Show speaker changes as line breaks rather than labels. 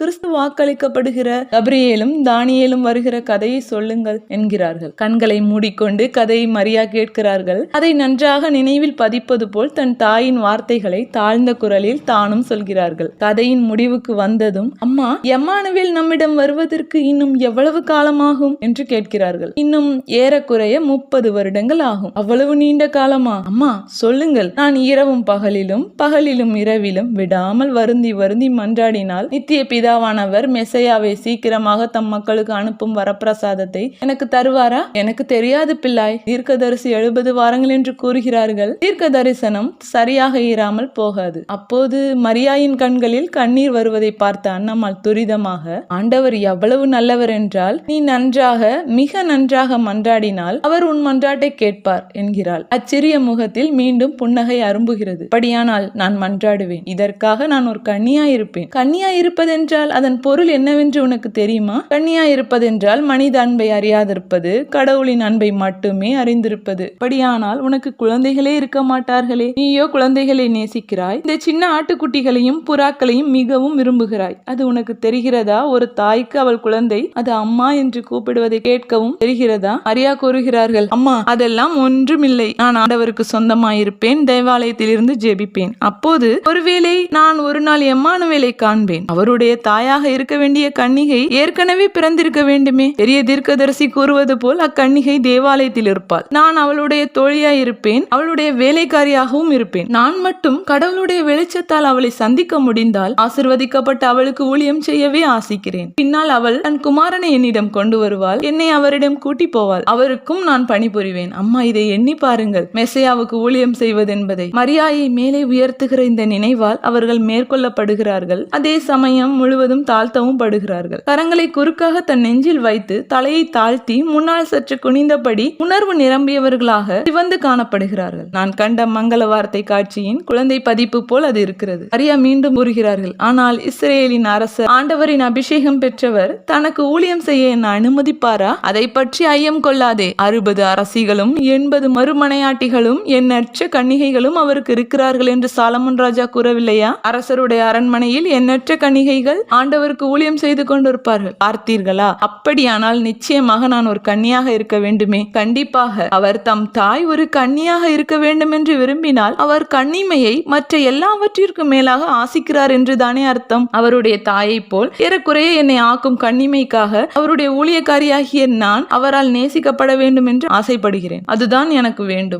கிறிஸ்து வாக்களிக்கப்படுகிற கபிரியேலும் தானியேலும் வருகிற கதையை சொல்லுங்கள் என்கிறார்கள். கண்களை மூடிக்கொண்டு கதையை மரியா கேட்கிறார்கள். அதை நன்றாக நினைவில் பதிப்பது போல் தன் தாயின் வார்த்தைகளை தாழ்ந்த குரலில் தானும் சொல்கிறார்கள். கதையின் முடிவுக்கு வந்ததும் அம்மா எம்மானுவேல் நம்மிடம் வருவதற்கு இன்னும் எவ்வளவு காலமாகும்? என்று கேட்கிறார்கள். இன்னும் ஏறக்குறைய முப்பது வருடங்கள் ஆகும். அவ்வளவு நீண்ட காலமா? அம்மா சொல்லுங்கள். நான் இரவும் பகலிலும் பகலிலும் இரவிலும் விடாமல் வருந்தி வருந்தி மன்றாடினால் நித்திய பிதாவானவர் மெசையாவை சீக்கிரமாக தம் மக்களுக்கு அனுப்பும் வரப்பிரசாதத்தை எனக்கு தருவாரா? எனக்கு தெரியாது பிள்ளாய். தீர்க்கதரிசி எழுபது வாரங்கள் என்று கூறுகிறார்கள். தீர்க்க தரிசனம் சரியாக இராமல் போகாது. அப்போது மரியாயின் கண்களில் கண்ணீர் வருவதை பார்த்த அண்ணம்மாள் துரிதமாக. ஆண்டவர் எவ்வளவு நல்லவர் என்றால் நீ நன்றாக மிக நன்றாக மன்றாடினால் அவர் உன் மன்றாட்டை கேட்பார் என்கிறாள். அச்சிறிய முகத்தில் மீண்டும் புன்னகை அரும்புகிறது. படியானால் நான் மன்றாடுவேன். இதற்காக நான் ஒரு கன்னியா இருப்பேன் கன்னியா இருப்பதென்றால் அதன் பொருள் என்னவென்று உனக்கு தெரியுமா? கன்னியா இருப்பதென்றால் மனித அன்பை அறியாதிருப்பது கடவுளின் அன்பை மட்டுமே அறிந்திருப்பது. படியானால் உனக்கு குழந்தைகளே இருக்க மாட்டார்களே? நீயோ குழந்தைகளை நேசிக்கிறாய்? இந்த சின்ன ஆட்டுக்குட்டிகளையும் புறாக்களையும் மிகவும் விரும்புகிறாய். அது உனக்கு தெரிகிறதா? ஒரு தாய்க்கு அவள் குழந்தை அது அம்மா என்று கூப்பிடுவதை கேட்கவும் தெரிகிறதா? அறியா கூறுகிறார்கள் அம்மா அதெல்லாம் ஒன்றுமில்லை. நான் ஆண்டவருக்கு சொந்தமாயிருப்பேன் தேவாலயத்தில் இருந்து ஜெபிப்பேன். அப்போது ஒருவேளை நான் ஒரு நாள் எம்மானுவேலை காண்பேன். அவருடைய தாயாக இருக்க வேண்டிய கன்னிகை ஏற்கனவே பிறந்திருக்க வேண்டுமே. பெரிய தீர்க்கதரிசி கூறுவது போல் அக்கன்னிகை தேவாலயத்தில் இருப்பாள். நான் அவளுடைய தோழியாய் இருப்பேன். அவளுடைய வேலைக்காரியாகவும் இருப்பேன். நான் மட்டும் கடவுளுடைய வெளிச்சத்தால் அவளை சந்திக்க முடிந்தால் ஆசிர்வதிக்கப்பட்ட அவளுக்கு ஊழியம் செய்யவே ஆசிக்கிறேன். பின்னால் அவள் தன் குமாரனை என்னிடம் கொண்டு வருவாள். என்னை அவரிடம் கூட்டி போவாள். அவருக்கும் நான் பணிபுரிவேன். அம்மா இதை எண்ணி பாருங்கள். மெசையாவுக்கு ஊழியம் செய்வதென்பதை. மரியாயை மேலே உயர்த்துகிற இந்த நினைவால் அவர்கள் மேற்கொள்ளப்படுகிறார்கள். அதே சமயம் முழுவதும் தாழ்த்தவும் படுகிறார்கள். கரங்களை குறுக்காக தன் நெஞ்சில் வைத்து தலையை தாழ்த்தி முன்னால் சற்று குனிந்தபடி உணர்வு நிரம்பியவர்களாக சிவந்து காணப்படுகிறார்கள். நான் கண்ட மங்கள வார்த்தை காட்சியின் குழந்தை பதிப்பு போல் அது இருக்கிறது. அரியா மீண்டும் கூறுகிறார்கள் ஆனால் இஸ்ரேலின் அரசர் ஆண்டவரின் அபிஷேகம் பெற்றவர் தனக்கு ஊழியம் செய்ய என்ன அனுமதிப்பாரா? அதை பற்றி ஐயம் கொள்ளாதே. அறுபது அரசிகளும் எண்பது மறுமனையாட்டிகளும் எண்ணற்ற கன்னிகைகளும் அவருக்கு இருக்கிறார்கள் என்று சாலமன் ராஜா கூறவில்லையா? அரசருடைய அரண்மனையில் எண்ணற்ற கன்னிகைகள் ஆண்டவருக்கு ஊழியம் செய்து கொண்டிருப்பார்கள். பார்த்தீர்களா? அப்படியானால் நிச்சயமாக நான் ஒரு கன்னியாக இருக்க வேண்டுமே. கண்டிப்பாக அவர் தம் தாய் ஒரு கன்னியாக இருக்க வேண்டும் என்று விரும்பினால் அவர் கன்னிமையை மற்ற எல்லாவற்றிற்கும் மேலாக ஆசிக்கிறார் என்று தானே அர்த்தம். அவருடைய தாயைப் போல் ஏறக்குறைய என்னை ஆக்கும் கண்ணிமைக்காக அவருடைய ஊழியக்காரியாகிய நான் அவரால் நேசிக்கப்பட வேண்டும் என்று ஆசைப்படுகிறேன். அதுதான் எனக்கு வேண்டும்.